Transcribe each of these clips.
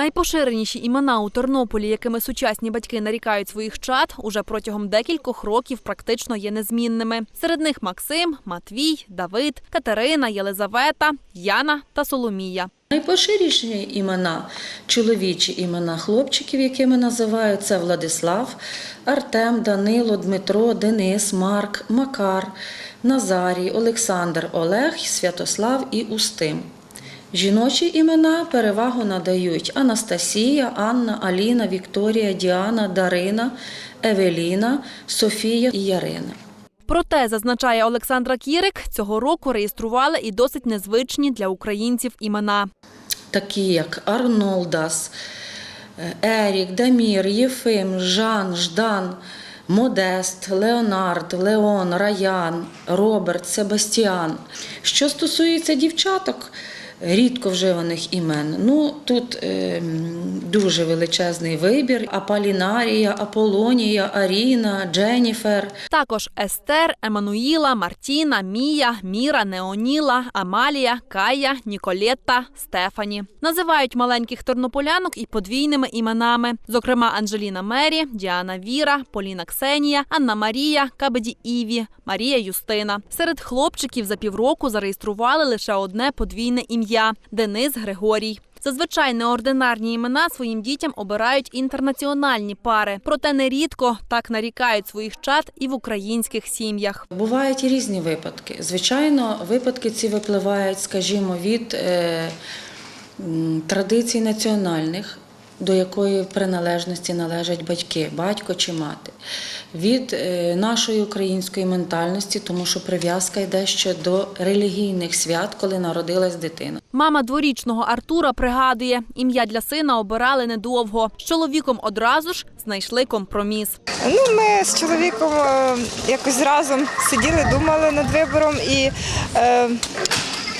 Найпоширеніші імена у Тернополі, якими сучасні батьки нарікають своїх чад, уже протягом декількох років практично є незмінними. Серед них Максим, Матвій, Давид, Катерина, Єлизавета, Яна та Соломія. Найпоширіші імена, чоловічі імена хлопчиків, якими називають, це Владислав, Артем, Данило, Дмитро, Денис, Марк, Макар, Назарій, Олександр, Олег, Святослав і Устим. Жіночі імена перевагу надають Анастасія, Анна, Аліна, Вікторія, Діана, Дарина, Евеліна, Софія і Ярина. Проте, зазначає Олександра Кірик, цього року реєстрували і досить незвичні для українців імена. такі як Арнолдас, Ерік, Дамір, Єфим, Жан, Ждан, Модест, Леонард, Леон, Раян, Роберт, Себастіан. Що стосується дівчаток, рідко вживаних імен, ну тут ем, дуже величезний вибір: Аполінарія, Аполонія, Аріна, Дженніфер. Також Естер, Еммануїла, Мартіна, Мія, Міра, Неоніла, Амалія, Кая, Ніколетта, Стефані. Називають маленьких тернополянок і подвійними іменами, зокрема Анжеліна Мері, Діана Віра, Поліна Ксенія, Анна Марія, Кабеді Іві, Марія Юстина. Серед хлопчиків за півроку зареєстрували лише одне подвійне ім'я Денис Григорій. Зазвичай неординарні імена своїм дітям обирають інтернаціональні пари, проте нерідко так нарікають своїх чад і в українських сім'ях. Бувають різні випадки. Звичайно, випадки ці випливають, скажімо, від е, традицій національних, до якої приналежності належать батьки, батько чи мати, від е, нашої української ментальності, тому що прив'язка йде ще до релігійних свят, коли народилась дитина. Мама дворічного Артура пригадує, ім'я для сина обирали недовго. З чоловіком одразу ж знайшли компроміс. Ну, ми з чоловіком е, якось разом сиділи, думали над вибором і е,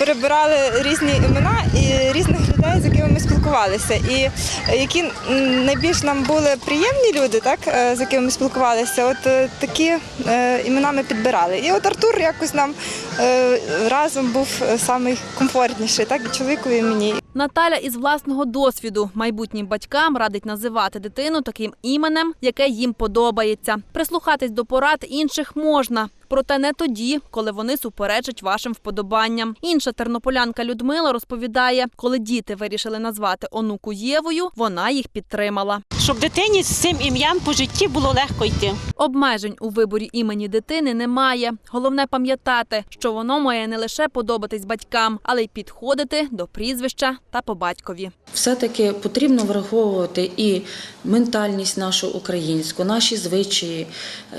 перебирали різні імена і різних людей, з якими ми спілкувалися. І які найбільш нам були приємні люди, так, е, з якими ми спілкувалися, от е, такі е, імена ми підбирали. І от Артур якось нам разом був е, самий комфортніший, так, і чоловікові і мені. Наталя із власного досвіду майбутнім батькам радить називати дитину таким іменем, яке їм подобається. Прислухатись до порад інших можна. Проте не тоді, коли вони суперечать вашим вподобанням. Інша тернополянка Людмила розповідає, коли діти вирішили назвати онуку Євою, вона їх підтримала. щоб дитині з цим ім'ям по житті було легко йти. Обмежень у виборі імені дитини немає. Головне пам'ятати, що воно має не лише подобатись батькам, але й підходити до прізвища та по батькові. Все-таки потрібно враховувати і ментальність нашу українську, наші звичаї,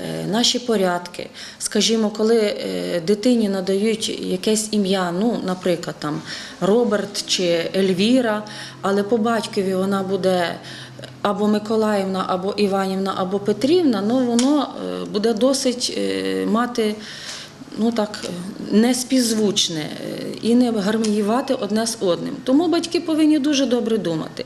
е, наші порядки. Скажімо, коли е, дитині надають якесь ім'я, ну, наприклад, там Роберт чи Ельвіра, але по батькові вона буде або Миколаївна, або Іванівна, або Петрівна, ну воно е, буде досить е, мати ну так е, неспівзвучне е, і не гармоніювати одне з одним. Тому батьки повинні дуже добре думати.